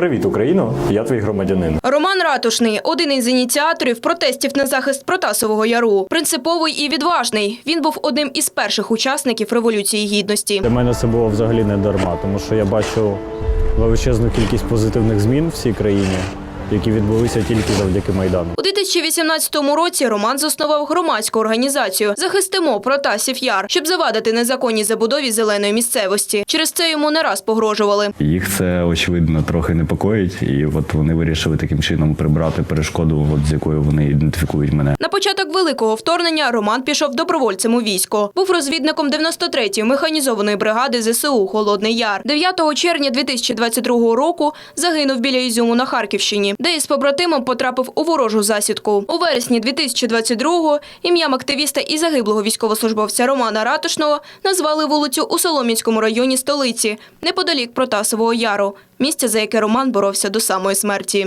Привіт, Україно! Я твій громадянин. Роман Ратушний один із ініціаторів протестів на захист Протасового яру. Принциповий і відважний. Він був одним із перших учасників революції гідності. Для мене це було взагалі не дарма, тому що я бачу величезну кількість позитивних змін в цій країні, які відбулися тільки завдяки Майдану. У 2018 році Роман заснував громадську організацію Захистимо Протасів Яр, щоб завадити незаконній забудові зеленої місцевості. Через це йому не раз погрожували. Їх це очевидно трохи непокоїть, і от вони вирішили таким чином прибрати перешкоду, от з якою вони ідентифікують мене. На початок великого вторгнення Роман пішов добровольцем у військо. Був розвідником 93-ї механізованої бригади ЗСУ Холодний Яр. 9 червня 2022 року загинув біля Ізюму на Харківщині, де із побратимом потрапив у ворожу засідку. У вересні 2022-го ім'ям активіста і загиблого військовослужбовця Романа Ратушного назвали вулицю у Солом'янському районі столиці, неподалік Протасового Яру, місце, за яке Роман боровся до самої смерті.